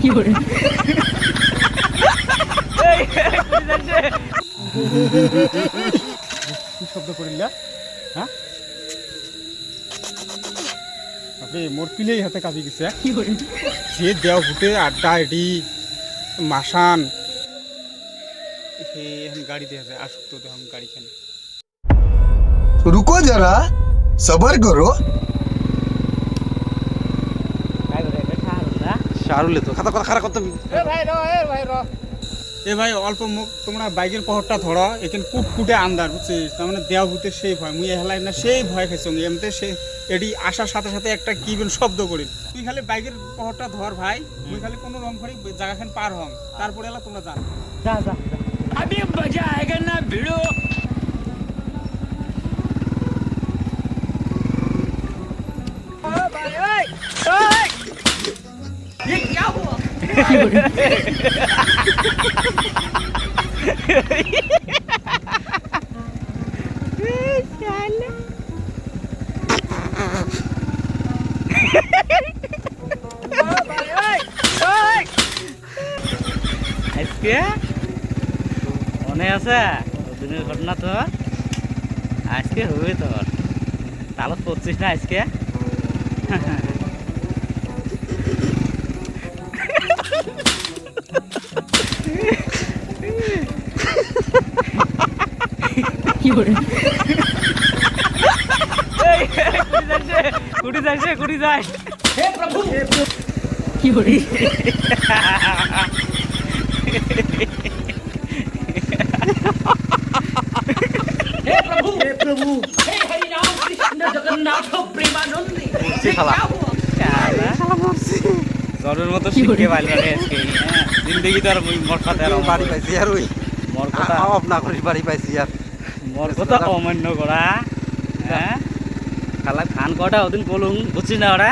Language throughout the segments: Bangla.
কি কি শব্দ করিলা? হ্যাঁ? আপনি মোর পিলেই হাতে কাজে গেছে হ্যাঁ? কি করে যে দেওয়া ফুটে আড্ডা এডি মাসান এখন গাড়ি দেখে আসুক তো দেখুন গাড়ি খেলে রুকো যারা সবার করো। শাহরুলে তো খাতা কথা খারাপ করতে এ ভাই অল্প মুখ তোমরা বাইকের পহরটা ধরা এখানে কুট কুটে আন্দার বুঝছিস? তার মানে দেওয়া ভূতের সেই ভয় মুই হেলাই না সেই ভয় খাইছ এমতে সে এটি আসার সাথে সাথে একটা কি বেন শব্দ করি। তুই খালি বাইকের পহরটা ধর ভাই মুই খালি কোনো রং করে জায়গাখান পার হম। তারপরে এলা তোমরা জানো মনে আছে দিনের ঘটনা তোর আজকে হবে তোর তাহলে পড়ছিস না আজকে? কুড়ি যাইছে কুড়ি যায় মরছি শালা জলের মতো শিখে পাইল রে আজকে হ্যাঁ জিন্দগি তো আর মুই মোর আর বাড়ি পাইছি আর ওই না করিস বাড়ি পাইছি আর মোর কথা অমান্য করা হ্যাঁ খালা ধান কটা ওদিন বলুন বুঝছিস না ওরা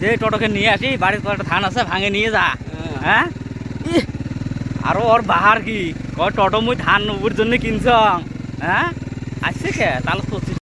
যে টোটোকে নিয়ে আসি বাড়ির কটা ধান আছে ভাঙে নিয়ে যা। হ্যাঁ আরও ওর বাহার কি? কয় টোটো মুই ধান নবুর জন্য কিনছ। হ্যাঁ আসছে কে তাহলে